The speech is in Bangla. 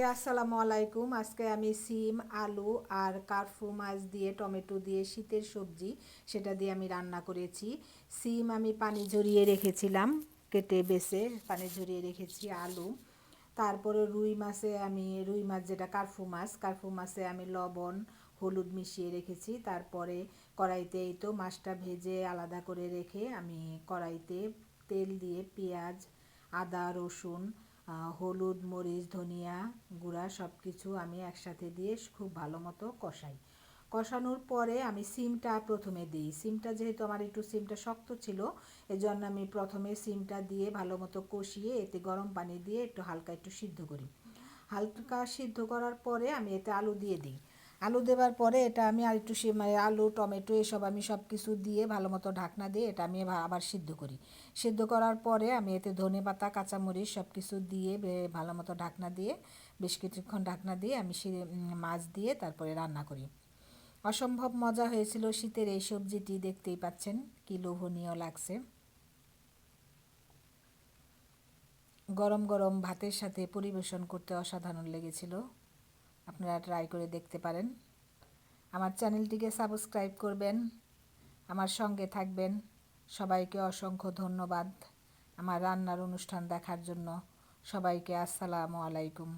সবাইকে আসসালামু আলাইকুম। আজকে আমি সিম, আলু আর কারফু মাছ দিয়ে, টমেটো দিয়ে শীতের সবজি, সেটা দিয়ে আমি রান্না করেছি। সিম আমি পানি ঝরিয়ে রেখেছিলাম, কেটে বেছে পানি ঝরিয়ে রেখেছি আলু। তারপরে রুই মাছে আমি, রুই মাছ যেটা কারফু মাছ, কারফু মাছে আমি লবণ, হলুদ মিশিয়ে রেখেছি। তারপরে কড়াইতে এই তো মাছটা ভেজে আলাদা করে রেখে আমি কড়াইতে তেল দিয়ে পেঁয়াজ, আদা, রসুন হলুদ, মরিচ, ধনিয়া গুঁড়া সব কিছু আমি একসাথে দিয়ে খুব ভালো মতো কষাই। কষানোর পরে আমি সিমটা প্রথমে দিই। সিমটা যেহেতু আমার একটু সিমটা শক্ত ছিল, এজন্য আমি প্রথমে সিমটা দিয়ে ভালো মতো কষিয়ে এতে গরম পানি দিয়ে একটু হালকা একটু সিদ্ধ করি। হালকা সিদ্ধ করার পরে আমি এতে আলু দিয়ে দিই। আলু দেওয়ার পরে এটা আমি আর একটু মানে আলু, টমেটো এসব আমি সব কিছু দিয়ে ভালো মতো ঢাকনা দিয়ে এটা আমি আবার সিদ্ধ করি। সিদ্ধ করার পরে আমি এতে ধনে পাতা, কাঁচামরিচ সব কিছু দিয়ে ভালো মতো ঢাকনা দিয়ে, বেশ কিছুক্ষণ ঢাকনা দিয়ে আমি সে মাছ দিয়ে তারপরে রান্না করি। অসম্ভব মজা হয়েছিল শীতের এই সবজিটি, দেখতেই পাচ্ছেন কি লোভনীয় লাগছে। গরম গরম ভাতের সাথে পরিবেশন করতে অসাধারণ লেগেছিল। আপনারা ট্রাই করে দেখতে পারেন। আমার চ্যানেলটিকে সাবস্ক্রাইব করবেন, আমার সঙ্গে থাকবেন। সবাইকে অসংখ্য ধন্যবাদ। আমার রান্নার অনুষ্ঠান দেখার জন্য সবাইকে আসসালামু আলাইকুম।